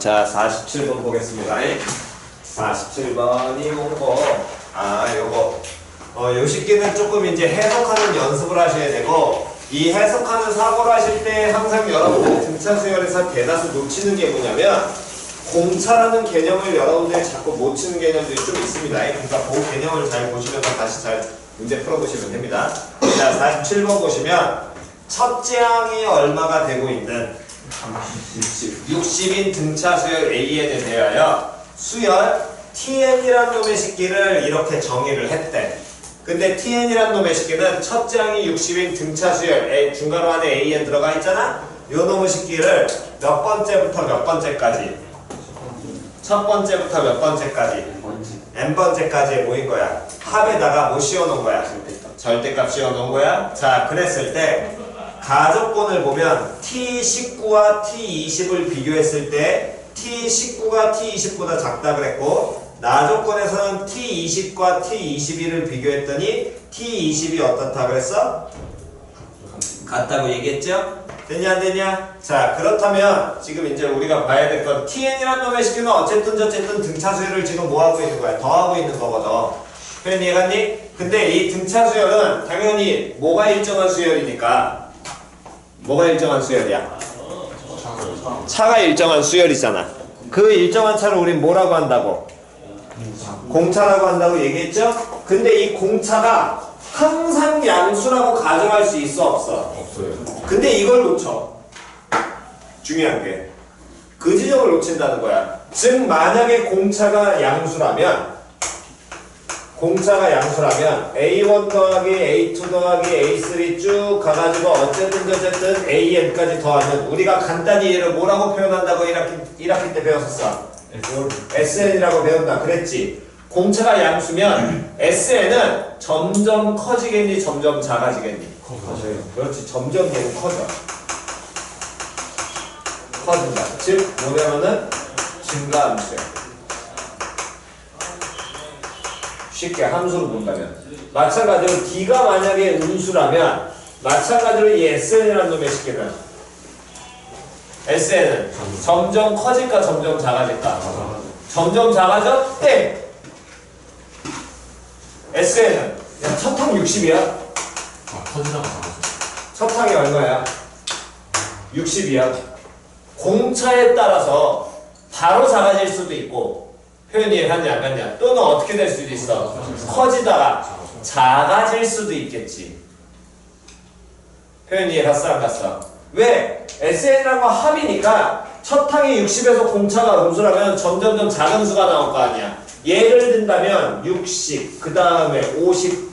자 47번 보겠습니다 47번이 뭐고 아 요거 어, 요 식기는 조금 이제 해석하는 연습을 하셔야 되고 이 해석하는 사고를 하실 때 항상 여러분들 등차 수열에서 대다수 놓치는 게 뭐냐면 공차라는 개념을 여러분들이 자꾸 못 치는 개념들이 좀 있습니다. 그러니까 그 개념을 잘 보시면서 다시 잘 문제 풀어보시면 됩니다. 자, 47번 보시면 첫째 항이 얼마가 되고 있는 60인 등차 수열 AN에 대하여 수열 TN이라는 놈의 식기를 이렇게 정의를 했대. 근데 TN이라는 놈의 식기는 첫째 항이 60인 등차 수열 A, 중괄호 안에 AN 들어가 있잖아? 요 놈의 식기를 몇 번째부터 몇 번째까지 첫 번째부터 몇 번째까지 n 번째까지 모인 거야. 합에다가 뭐 씌워놓은 거야? 절대값 씌워놓은 거야. 자, 그랬을 때 가족권을 보면 T19와 T20을 비교했을 때 T19가 T20보다 작다 그랬고 나조건에서는 T20과 T21을 비교했더니 T20이 어떻다 그랬어? 같다고 얘기했죠? 되냐 안 되냐? 자 그렇다면 지금 이제 우리가 봐야 될 건 TN이라는 놈의 식기는 어쨌든 어쨌든 등차 수열을 지금 뭐 하고 있는 거야? 더하고 있는 거거든. 표현 이해갔니? 근데 이 등차 수열은 당연히 뭐가 일정한 수열이니까 뭐가 일정한 수열이야? 차가 일정한 수열이잖아. 그 일정한 차를 우린 뭐라고 한다고? 공차라고 한다고 얘기했죠? 근데 이 공차가 항상 양수라고 가정할 수 있어 없어? 없어요. 근데 이걸 놓쳐. 중요한 게. 그 지점을 놓친다는 거야. 즉, 만약에 공차가 양수라면, 공차가 양수라면, A1 더하기 A2 더하기 A3 쭉 가가지고 어쨌든 어쨌든 AN까지 더하면, 우리가 간단히 얘를 뭐라고 표현한다고 1학기, 1학기 때 배웠었어? SN이라고 배운다. 그랬지. 공차가 양수면, SN은 점점 커지겠니, 점점 작아지겠니? 커져요. 그렇지 점점 너무 커져 커진다 즉 뭐냐면은 증가함수야 쉽게 함수로 본다면. 마찬가지로 D가 만약에 음수라면 마찬가지로 이 SN이라는 놈의 식기는 SN은 점점 커질까 점점 작아질까? 점점 작아져? 땡! SN은 야, 첫항 60이야? 아, 터지다가 나왔어요. 첫 항이 얼마야? 60이야. 공차에 따라서 바로 작아질 수도 있고 표현이 갔냐 안 갔냐. 또는 어떻게 될 수도 있어. 커지다가 작아질 수도 있겠지. 표현이 갔어 안 갔어? 왜? SN이란 건 합이니까 첫 항이 60에서 공차가 음수라면 점점점 작은 수가 나올 거 아니야. 예를 든다면 60, 그 다음에 50,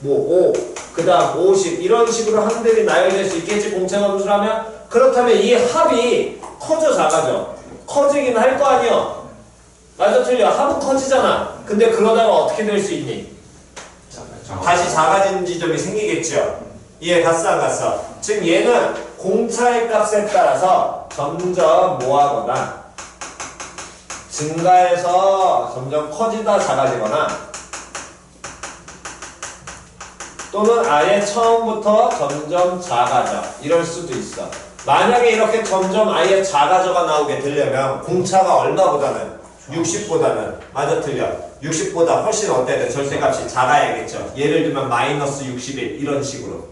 뭐 5, 그 다음 50 이런 식으로 항들이 나열될 수 있겠지 공차가 음수라면? 그렇다면 이 합이 커져 작아져? 커지긴 할 거 아니야 맞아 틀려. 합은 커지잖아. 근데 그러다가 어떻게 될 수 있니? 다시 작아지는 지점이 생기겠죠. 이해 갔어 안 갔어? 즉 얘는 공차의 값에 따라서 점점 뭐하거나 증가해서 점점 커지다 작아지거나 또는 아예 처음부터 점점 작아져. 이럴 수도 있어. 만약에 이렇게 점점 아예 작아져가 나오게 되려면 공차가 얼마보다는 60보다는 맞아 틀려. 60보다 훨씬 어때야 돼? 절대값이 작아야겠죠. 예를 들면 마이너스 61 이런 식으로.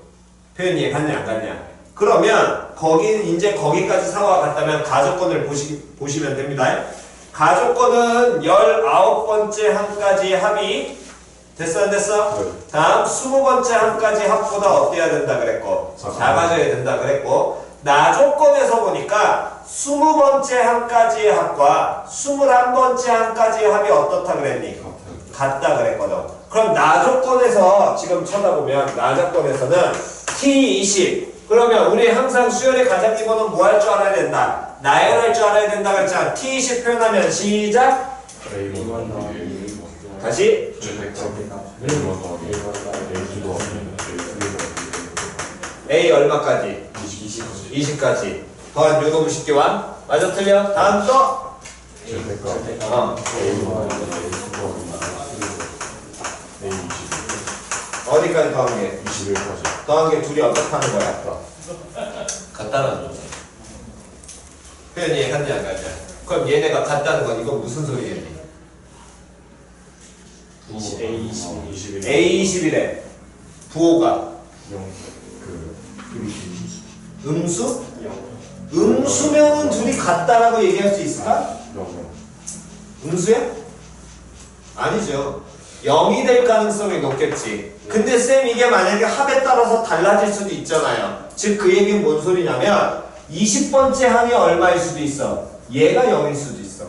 표현 이 해 갔냐 안 갔냐? 그러면 거기 이제 거기까지 상황가 같다면 가족권을 보시, 보시면 됩니다. 가족권은 19번째 항까지 합이 됐어 안 됐어? 네. 다음 20번째 항까지 합보다 어때야 된다 그랬고? 작아. 작아져야 된다 그랬고 나조건에서 보니까 20번째 항까지의 합과 21번째 항까지의 합이 어떻다 그랬니? 같다 그랬거든. 그럼 나조건에서 지금 쳐다보면 나조건에서는 T20 그러면 우리 항상 수열의 가장 기본은 뭐 할 줄 알아야 된다? 나열할 줄 알아야 된다 그랬잖아. T20 표현하면 시작. A1 더하기 다시. A1 더하기 A2 더하기 A3 A 얼마까지? 더하기 20 20까지 더한 요놈 식기와 맞아 틀려? 다음 또 어. A1 더하기 A2 더하기 A20 어디까지 더한 게? 21까지 더한 게 둘이 어떻다는 거야? 같다는 거지 표현이 갔냐 안 갔냐 그럼 얘네가 같다는 건 이건 무슨 소리겠니? A 21 A21에 부호가 영그 음수? 음수면은 둘이 같다라고 얘기할 수 있을까? 영 음수야? 아니죠. 0이 될 가능성이 높겠지. 근데 쌤 이게 만약에 합에 따라서 달라질 수도 있잖아요. 즉 그 얘기는 뭔 소리냐면 20번째 항이 얼마일 수도 있어. 얘가 0일 수도 있어.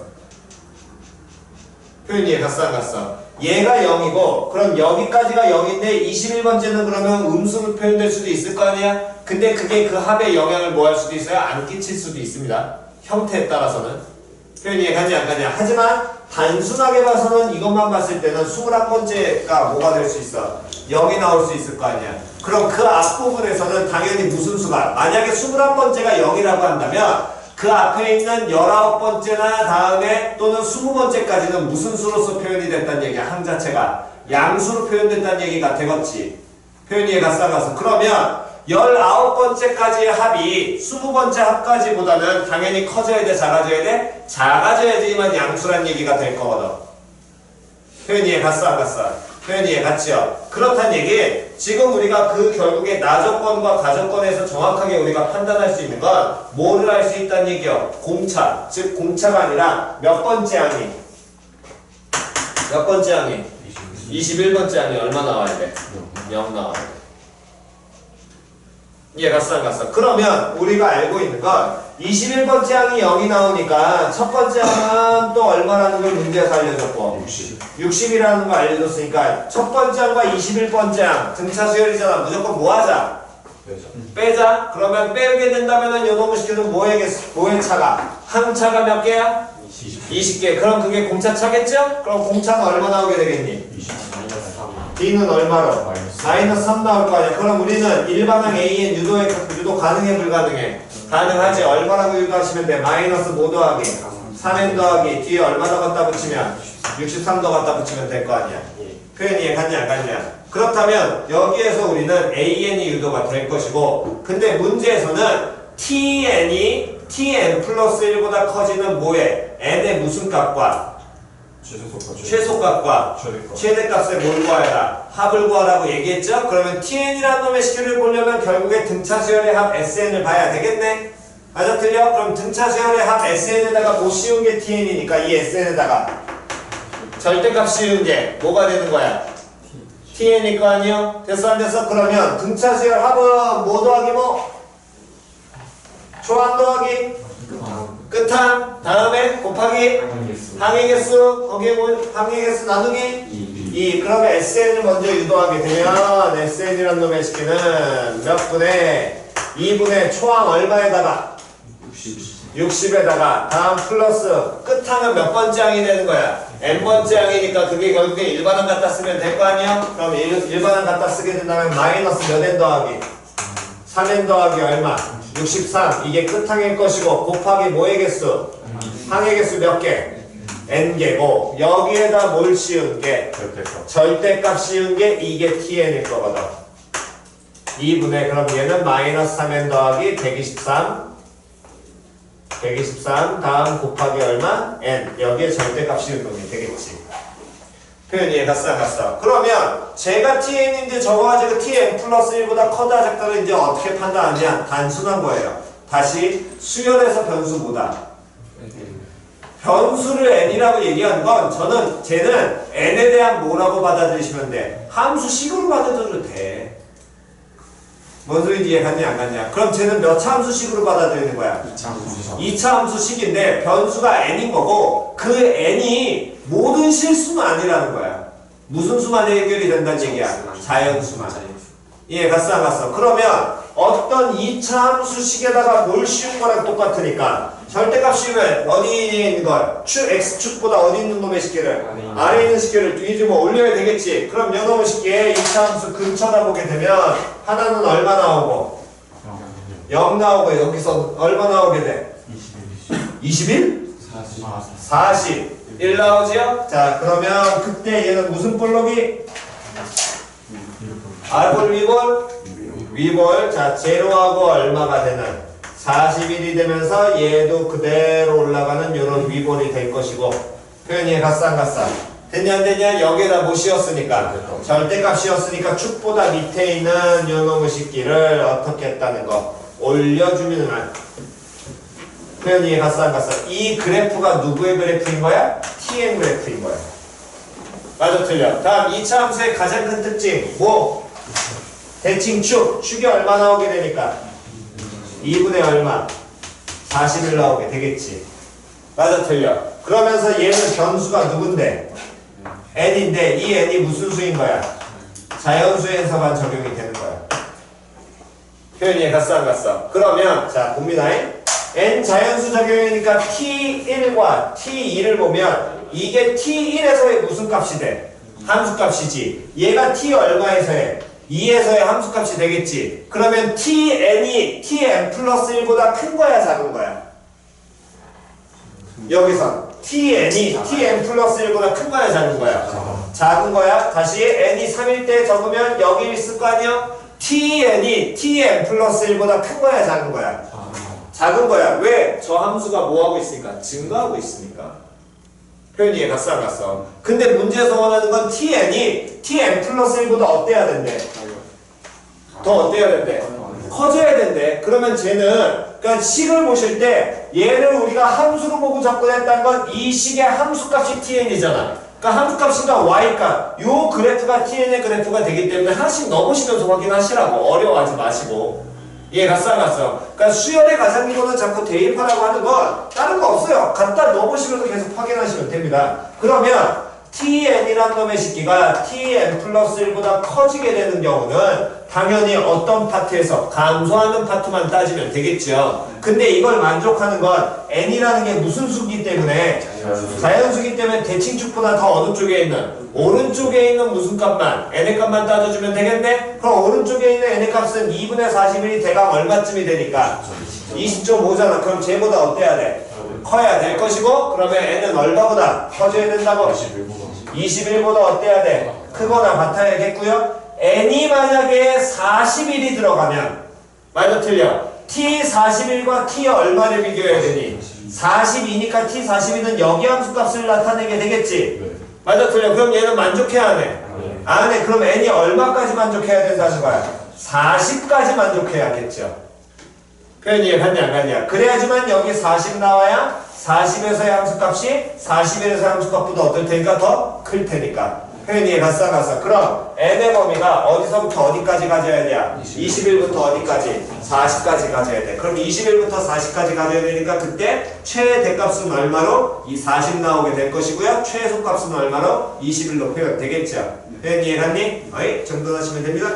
표현이 얘 갔어 안 갔어? 얘가 0이고 그럼 여기까지가 0인데 21번째는 그러면 음수로 표현될 수도 있을 거 아니야? 근데 그게 그 합에 영향을 뭐 할 수도 있어요? 안 끼칠 수도 있습니다. 형태에 따라서는. 표현이 가냐 안 가냐 하지만 단순하게 봐서는 이것만 봤을 때는 21번째가 뭐가 될 수 있어 0이 나올 수 있을 거 아니야 그럼 그 앞부분에서는 당연히 무슨 수가 만약에 21번째가 0이라고 한다면 그 앞에 있는 19번째나 다음에 또는 20번째까지는 무슨 수로서 표현이 됐다는 얘기야 항 자체가 양수로 표현됐다는 얘기가 되겠지 표현이 안 갔어 그러면 19번째까지의 합이 20번째 합까지보다는 당연히 커져야 돼, 작아져야 돼? 작아져야지만 양수란 얘기가 될 거거든. 표현이 안 갔어? 표현이 이해 갔죠? 그렇단 얘기, 지금 우리가 그 결국에 나조건과 가조건에서 정확하게 우리가 판단할 수 있는 건 뭐를 알 수 있다는 얘기요? 공차. 즉, 공차가 아니라 몇 번째 항이? 몇 번째 항이? 21번째 항이 얼마 나와야 돼? 0 나와야 돼. 이해 갔어 안 갔어? 그러면 우리가 알고 있는 건 21번째 항이 0이 나오니까 첫 번째 항은 또 얼마라는 걸 문제에서 알려줬고 60 60이라는 거 알려줬으니까 첫 번째 항과 21번째 항 등차 수열이잖아 무조건 뭐 하자? 빼자 빼자 그러면 빼게 된다면 은 요놈의 시키는 뭐의, 개- 뭐의 차가? 몇 개야? 20 20개 그럼 그게 공차 차겠죠? 그럼 공차는 얼마 나오게 되겠니? 20 마이너스 3 D는 얼마로? 마이너스 마이너스 3 나올 거 아니야. 그럼 우리는 일반항 AN 유도에 유도 가능해 불가능해? 가능하지. 얼마라고 유도하시면 돼? 마이너스 5 더하기 3n 더하기 뒤에 얼마 더 갖다 붙이면 63 더 갖다 붙이면 될 거 아니야. 표현이 이해 갔냐 안 갔냐? 그렇다면 여기에서 우리는 AN이 유도가 될 것이고 근데 문제에서는 TN이 TN 플러스 1보다 커지는 뭐에? n의 무슨 값과 최소값 최소값과 최대값 최대값을 뭘 구하라? 합을 구하라고 얘기했죠? 그러면 TN이라는 놈의 식기를 보려면 결국에 등차 수열의 합 SN을 봐야 되겠네? 맞아 틀려? 그럼 등차 수열의 합 SN에다가 못 씌운 게 TN이니까 이 SN에다가 절대값 씌운 게 뭐가 되는 거야? TN일 거 아니요? 됐어 안 됐어? 그러면 등차 수열 합은 뭐 더하기 뭐? 초항 더하기 끝항 다음에 곱하기 항의 개수. 거기에 뭐 항의 개수 나누기? 2 그러면 SN을 먼저 유도하게 되면 SN이라는 놈의 식기는 몇 분의 2분의 초항 얼마에다가? 60 에다가. 다음 플러스 끝항은 몇 번째 항이 되는 거야? N번째 항이니까 그게 결국에 일반항 갖다 쓰면 될 거 아니야? 그럼 일, 일반항 갖다 쓰게 된다면 마이너스 몇 n 더하기? 3n 더하기 얼마 63 이게 끝항일 것이고 곱하기 뭐의 개수? 항의 개수 몇 개? n개고 여기에다 뭘 씌운 게? 절대값. 절대값 씌운 게 이게 tn일 거거든. 2분의 그럼 얘는 마이너스 3n 더하기 123 123 다음 곱하기 얼마? n. 여기에 절대값 씌운 놈이 되겠지 표현 이해 갔어 안 갔어? 그러면 제가 tn인데 저거 가지고 tn 플러스 1보다 커다 작다를 이제 어떻게 판단하냐? 단순한 거예요. 다시 수열에서 변수보다. 변수를 n이라고 얘기하는 건 저는 쟤는 n에 대한 뭐라고 받아들이시면 돼? 함수 식으로 받아들여도 돼 뭔 소리인지 이해 갔냐 안 갔냐 그럼 쟤는 몇 차 함수식으로 받아들이는 거야 2차 함수식인데 변수가 n인 거고 그 n이 모든 실수는 아니라는 거야. 무슨 수만 해결이 된다는 얘기야? 자연수만. 이해 갔어 안 갔어? 그러면 어떤 2차 함수식에다가 뭘 씌운 거랑 똑같으니까 절대값 씌우면 어디에 있는 걸? 축, x축보다 어디 있는 놈의 식기를? 아래 있는 식기를 뒤집어 올려야 되겠지. 그럼 요 놈의 식기에 2차 함수 근처다 보게 되면 하나는 얼마 나오고 0 나오고 여기서 얼마 나오게 돼? 21? 40. 1 나오지요? 자, 그러면 그때 얘는 무슨 볼록이? R볼, V볼? V볼. 자, 제로하고 얼마가 되는? 41이 되면서 얘도 그대로 올라가는 이런 위본이 될 것이고 표현이 갔어? 됐냐 안 됐냐? 여기에다 못 씌웠으니까 절대값 씌웠으니까 축보다 밑에 있는 요놈의 식기를 어떻게 했다는 거 올려주면 표현이 갔어 안 갔어? 이 그래프가 누구의 그래프인 거야? TN 그래프인 거야 맞아 틀려 다음 2차 함수의 가장 큰 특징 뭐? 대칭축 축이 얼마 나오게 되니까 2분의 얼마? 41 나오게 되겠지. 맞아 틀려. 그러면서 얘는 변수가 누군데? N인데 이 n이 무슨 수인 거야? 자연수에서만 적용이 되는 거야. 표현이 갔어 안 갔어? 그러면 자 봅니다. n 자연수 적용이니까 t1과 t2를 보면 이게 t1에서의 무슨 값이 돼? 함수값이지. 얘가 t 얼마에서 해? 2에서의 함수값이 되겠지. 그러면 tn이 tn 플러스 1보다 큰 거야, 작은 거야? 여기서 tn이 tn 플러스 1보다 큰 거야, 작은 거야? 작은 거야. 다시 n이 3일 때 적으면 여기 있을 거 아니야? tn이 tn 플러스 1보다 큰 거야, 작은 거야? 작은 거야. 왜? 저 함수가 뭐 하고 있으니까? 증가하고 있으니까. 표현이 이해 갔어 안 갔어? 근데 문제에서 원하는 건 tn이 tn 플러스 1보다 어때야 된대? 더 어때야 된대? 커져야 된대. 그러면 쟤는 그러니까 식을 보실 때 얘를 우리가 함수로 보고 접근했다는 건 이 식의 함수값이 tn이잖아. 그러니까 함수값인가 y값 요 그래프가 tn의 그래프가 되기 때문에 하나씩 넣어보시면서 확인하시라고 어려워하지 마시고 이해 갔어 안 갔어? 그러니까 수열의 가상기호는 자꾸 대입하라고 하는 건 다른 거 없어요. 갖다 넣어보시면서 계속 확인하시면 됩니다. 그러면 tn이란 놈의 식기가 tn 플러스 1보다 커지게 되는 경우는 당연히 어떤 파트에서 감소하는 파트만 따지면 되겠죠. 근데 이걸 만족하는 건 n이라는 게 무슨 수기 때문에 자연수기 때문에 대칭축보다 더 어느 쪽에 있는 오른쪽에 있는 무슨 값만 n의 값만 따져주면 되겠네? 그럼 오른쪽에 있는 n의 값은 2분의 41이 대강 얼마쯤이 되니까 20.5잖아. 그럼 쟤보다 어때야 돼? 커야 될 것이고 그러면 n은 얼마보다 커져야 된다고? 21보다 21보다 어때야 돼? 크거나 같아야겠고요. n이 만약에 41이 들어가면 맞아 틀려. t 41과 t 얼마를 비교해야 되니? 42니까 t 42는 여기 함수값을 나타내게 되겠지. 네 맞아 틀려. 그럼 얘는 만족해야 안 해? 네. 안 해. 그럼 n이 얼마까지 만족해야 된다는 거야? 40까지 만족해야겠죠. 표현 이해 갔냐 안 갔냐? 그래야지만 여기 40 나와야 40에서의 함수값이 41에서의 함수값보다 어떨 테니까 더 클 테니까. 표현 이해 갔어 안 갔어? 그럼 n의 범위가 어디서부터 어디까지 가져야 돼야? 21부터 어디까지? 40까지 가져야 돼. 그럼 21부터 40까지 가져야 되니까 그때 최대값은 얼마로? 이 40 나오게 될 것이고요. 최소값은 얼마로? 21로 표현 되겠죠. 표현 이해 갔니? 어이 정돈하시면 됩니다.